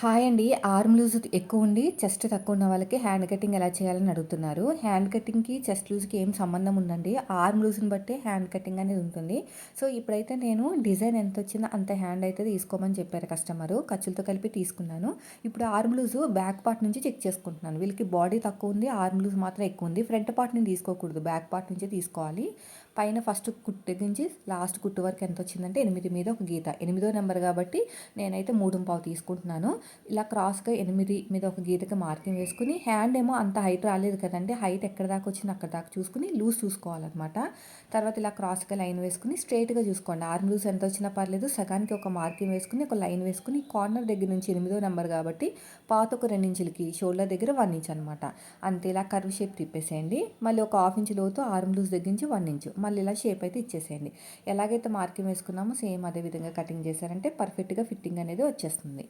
Hi అండి. Arm loose ఎక్కువ ఉండి చెస్ట్ తక్కువ ఉన్న వాళ్ళకి హ్యాండ్ కటింగ్ ఎలా చేయాలని అడుగుతున్నారు. హ్యాండ్ కటింగ్కి చెస్ట్ లూజ్కి ఏం సంబంధం ఉందండి? ఆర్మ్ లూజ్ని బట్టే హ్యాండ్ కటింగ్ అనేది ఉంటుంది. సో ఇప్పుడైతే నేను డిజైన్ ఎంత వచ్చిందో అంత హ్యాండ్ అయితే తీసుకోమని చెప్పారు కస్టమరు. ఖర్చులతో కలిపి తీసుకున్నాను. ఇప్పుడు ఆర్మ్ లూజ్ బ్యాక్ పార్ట్ నుంచి చెక్ చేసుకుంటున్నాను. వీళ్ళకి బాడీ తక్కువ ఉంది ఆర్మ్ లూజ్ మాత్రం ఎక్కువ ఉంది. ఫ్రంట్ పార్ట్ నేను తీసుకోకూడదు. బ్యాక్ పార్ట్ నుంచి తీసుకోవాలి. పైన ఫస్ట్ కుట్టు నుంచి లాస్ట్ కుట్టు వరకు ఎంత వచ్చిందంటే ఎనిమిది మీద ఒక గీత. ఎనిమిదో నెంబర్ కాబట్టి నేనైతే మూడు పావు తీసుకుంటున్నాను. ఇలా క్రాస్గా ఎనిమిది మీద ఒక గీతకి మార్కింగ్ వేసుకుని హ్యాండ్ ఏమో అంత హైట్ రాలేదు కదండి. హైట్ ఎక్కడ దాకా వచ్చింది అక్కడ దాకా చూసుకుని లూజ్ చూసుకోవాలన్నమాట. తర్వాత ఇలా క్రాస్గా లైన్ వేసుకుని స్ట్రైట్గా చూసుకోండి. ఆర్మ్ లూజ్ ఎంత వచ్చినా పర్లేదు సగానికి ఒక మార్కింగ్ వేసుకుని ఒక లైన్ వేసుకుని కార్నర్ దగ్గర నుంచి ఎనిమిదో నెంబర్ కాబట్టి పాత ఒక రెండించులకి షోల్డర్ దగ్గర వన్ ఇంచ్ అనమాట అంతే ఇలా కర్వ్ షేప్ తిప్పేసేయండి. మళ్ళీ ఒక హాఫ్ ఇంచ్ లోతు ఆర్మ్ లూజ్ దగ్గర నుంచి వన్ ఇంచ్. మళ్ళీ ఇలా షేప్ అయితే ఇచ్చేసేయండి. ఎలాగైతే మార్కింగ్ వేసుకున్నామో సేమ్ అదే విధంగా కటింగ్ చేశారంటే పర్ఫెక్ట్గా ఫిట్టింగ్ అనేది వచ్చేస్తుంది.